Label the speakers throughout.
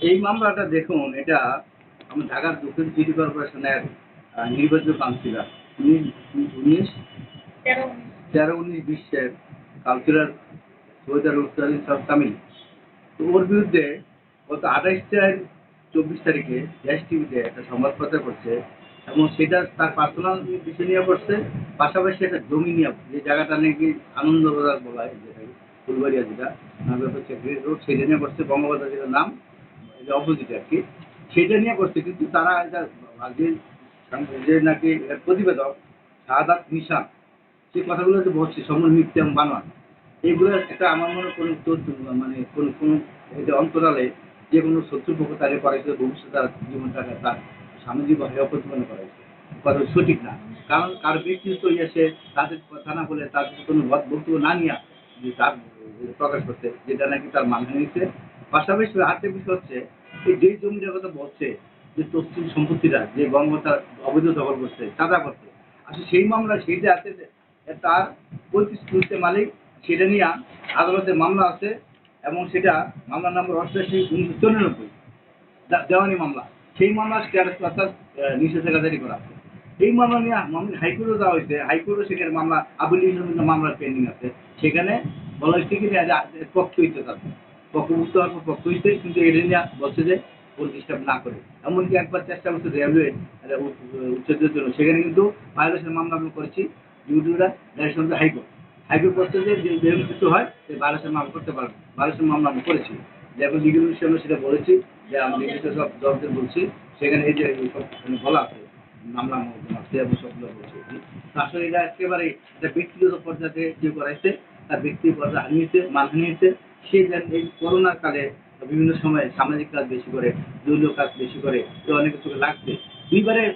Speaker 1: এই মামলাটা দেখুন এটা আমার ঢাকার দক্ষিণ সিটি কর্পোরেশনের আহ, নির্বাচিত কাউন্সিলর। উনিশ
Speaker 2: তেরো
Speaker 1: উনিশ। বিশ্বের কাউন্সিলর সৈয়দার রুস্তালিন সব তামিল। তো ওর বিরুদ্ধে গত আঠাইশ চার চব্বিশ তারিখে গ্যাস টিভিতে একটা সংবাদপত্র করছে এবং সেটা তার পার্সোনাল বিষয় নিয়ে করছে পাশাপাশি একটা জমি নিয়ে যে জায়গাটা নাকি আনন্দবাজার বলা হয় যেটাকে ফুলবাড়িয়া যেটা নামের হচ্ছে গ্রেট রোড সেটা নিয়ে করছে বঙ্গবাজার যেটা নাম। অপোজিটে আর কি, সেটা নিয়ে করছে। কিন্তু তারা এটা যে যে নাকি প্রতিবেদক, শাহাদাত নিশান সেই কথাগুলো যে বলছে সমন মিথ্যা এবং বানোয়ার এইগুলো একটা আমার মনে কোনো তথ্য মানে কোন কোন এটা অন্তরালে যে কোনো শত্রুপক্ষ তাদের করাইছে ভবিষ্যতে তার জীবনটাকে তার সামাজিকভাবে অপ্রতিপন্ন করাইছে কথা সঠিক না। কারণ কারও ব্যক্তিগত এসে তাদের কথা না বলে তাদের কোনো বক্তব্য না নিয়ে যে তার প্রকাশ করতে যেটা নাকি তার মানে নিচ্ছে পাশাপাশি আরেকটা বিষয় হচ্ছে এই যে জমিটার কথা বলছে যে তসলিম সম্পত্তিটা যে বঙ্গতা অবৈধ দখল করছে, চাঁদা করছে, আসলে সেই মামলা সেইটা আছে, তার পঁয়ত্রিশ পুলিশের মালিক, সেটা নিয়ে আদালতে মামলা আছে, এবং সেটা মামলা নম্বর অষ্টাশি উনিশশো চুরানব্বই দেওয়ানি মামলা। সেই মামলা স্ট্যাটাস অর্থাৎ নিষেধাজ্ঞা জারি করা আছে। এই মামলা নিয়ে মামলা, হাইকোর্টে দেওয়া হয়েছে। হাইকোর্টে সেখানে মামলা, আবুল ইসলামের মামলা পেন্ডিং আছে, সেখানে বলা হচ্ছে কি পক্ষ হইতে তাদের পক্ষভুক্ত হওয়ার পর পক্ষ হইতে কিন্তু এটা নিয়ে বলছে যে কোন ডিস্টার্ব না করে। এমনকি একবার চেষ্টা করছে রেলওয়ে উচ্ছেদের জন্য। সেখানে কিন্তু ভায়োলেশন মামলা আমরা করেছি। ইউটিউবরা ন্যাশনাল হাইকোর্ট। হাইকোর্ট বলছে যে যেরকম কিছু হয়, সে ভায়োলেশন মামলা করতে পারবে ভায়োলেশন মামলা আমরা করেছি। যে এখন লিগেল আমরা সেটা বলেছি, যে আমি লিখিত সব জবাবদের বলছি। সেখানে এই যে সব বলা আছে, মামলা মোকদ্দমা, সে এবং সবগুলো বলছি। আসলে এটা একেবারে এটা ব্যক্তিগত পর্যায়ে যে করাইছে তার ব্যক্তি পর্যায়ে হানিয়েছে মান হানিয়েছে সে যেন এই করোনা কালে বিভিন্ন সময় সামাজিক কাজ বেশি করে, দলীয় কাজ বেশি করে তো অনেক কিছু লাগছে। দুইবারে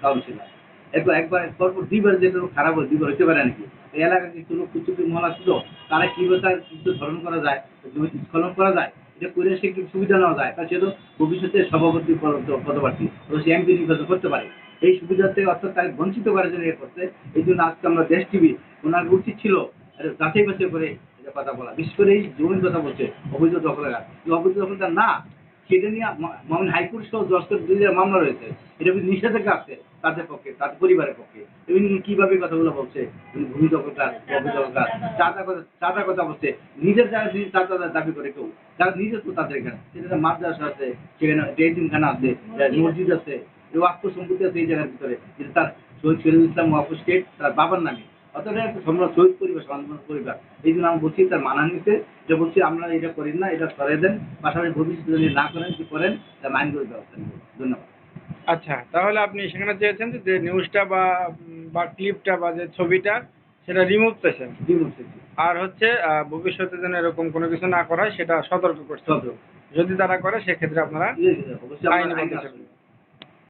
Speaker 1: কাউন্সিলার এরপর একবার, পরপর দুইবার যেটা খারাপ হয় দুইবার হতে পারে নাকি? এই এলাকার কিছু লোক কুচুকি মহলা ছিল তারা কীভাবে তার কিছু ধরন করা যায় স্খলন করা যায়, এটা করে সে একটু সুবিধা নেওয়া যায়? কারণ সে তো ভবিষ্যতে সভাপতি পদ- পদপ্রার্থী তো সে এমপি নির্বাচন করতে পারে। এই সুবিধা থেকে অর্থাৎ তাকে বঞ্চিত করার জন্য এ করছে। এই জন্য আজকে আমরা দেশ টিভি, ওনার উচিত ছিল যাচাই বাছাই করে এটা কথা বলা। বিশেষ করে এই জমির কথা বলছে, অবৈধ দখলের অবৈধ দখলদার না, সেটা নিয়ে মামলা হাইকোর্ট সহ দশটার দুই মামলা রয়েছে। এটা কিন্তু নিষেধাজ্ঞা আছে তাদের পক্ষে, তাদের পরিবারের পক্ষে। এবং কীভাবে কথাগুলো বলছে? ভূমি দখলদার অবৈধ দখলদার চাঁদা কথা চাঁদা কথা বলছে, নিজের জায়গায় তিনি চাঁদা দাবি করে কেউ। তারা নিজের তো তাদের এখানে। সেখানে মাদ্রাসা আছে, সেখানে ডেজিমখানা আছে মসজিদ আছে এই ওয়াক্ফ সম্পত্তি আছে এই জায়গার ভিতরে। যেটা তার শহীদ শহীদুল ইসলাম ওয়াক্ফ স্টেট, তার বাবার নামে। অতটা একটা সম্রাট শহীদ পরিবার সনাতন পরিবার এই জন্য আমি বলছি তার মানা নিতে যে বলছি আমরা এটা করি না এটা সরাই দেন। পাশাপাশি ভবিষ্যতে যদি না করেন কি করেন তাহলে আইনগত ব্যবস্থা নেব। ধন্যবাদ।
Speaker 3: আচ্ছা তাহলে আপনি সেখানে চেয়েছেন যে, নিউজটা বা বা ক্লিপটা বা যে ছবিটা সেটা রিমুভ
Speaker 1: জি বলছি
Speaker 3: আর হচ্ছে ভবিষ্যতে যেন এরকম কোনো কিছু না করা সেটা সতর্ক করতে হবে যদি তারা করে সেক্ষেত্রে আপনারা
Speaker 1: অবশ্যই।